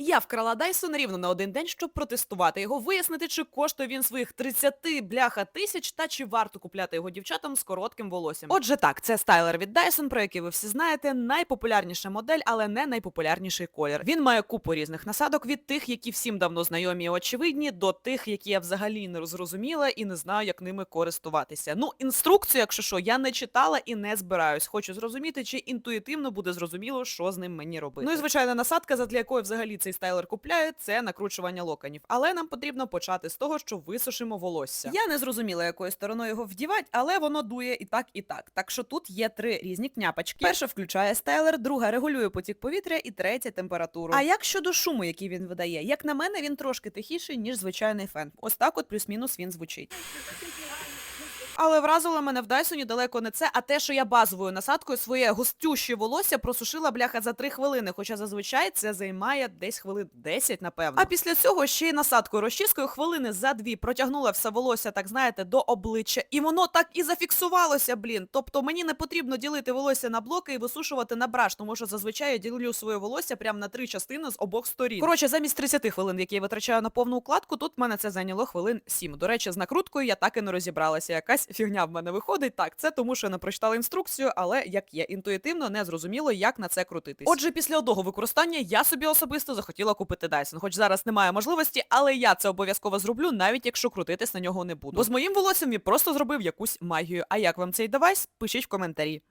Я вкрала Dyson рівно на один день, щоб протестувати його, вияснити, чи коштує він своїх 30 бляха тисяч та чи варто купляти його дівчатам з коротким волоссям. Отже так, це стайлер від Dyson, про який ви всі знаєте, найпопулярніша модель, але не найпопулярніший колір. Він має купу різних насадок від тих, які всім давно знайомі і очевидні, до тих, які я взагалі не зрозуміла і не знаю, як ними користуватися. Ну, інструкцію, якщо що, я не читала і не збираюсь. Хочу зрозуміти, чи інтуїтивно буде зрозуміло, що з ним мені робити. Ну і звичайно, насадка, задля якої взагалі цей стайлер купляють, це накручування локонів. Але нам потрібно почати з того, що висушимо волосся. Я не зрозуміла, якою стороною його вдівати, але воно дує і так, і так. Так що тут є три різні княпочки. Перша включає стайлер, друга регулює потік повітря і третя температуру. А як щодо шуму, який він видає? Як на мене, він трошки тихіший, ніж звичайний фен. Ось так от плюс-мінус він звучить. Але вразило мене в Дайсоні далеко не це, а те, що я базовою насадкою своє густюще волосся просушила бляха за 3 хвилини, хоча зазвичай це займає десь хвилин 10, напевно. А після цього ще й насадкою розчіскою хвилини за дві протягнула все волосся, так знаєте, до обличчя. І воно так і зафіксувалося, блін. Тобто мені не потрібно ділити волосся на блоки і висушувати на браш, тому що зазвичай я ділю своє волосся прямо на три частини з обох сторін. Коротше, замість 30 хвилин, які я витрачаю на повну укладку, тут мене це зайняло хвилин 7. До речі, з накруткою я так і не розібралася. Якась фігня в мене виходить. Так, це тому, що я не прочитала інструкцію, але як є, інтуїтивно не зрозуміло, як на це крутитись. Отже, після одного використання я собі особисто захотіла купити Dyson. Хоч зараз немає можливості, але я це обов'язково зроблю, навіть якщо крутитись на нього не буду. Бо з моїм волоссям він просто зробив якусь магію. А як вам цей девайс? Пишіть в коментарі.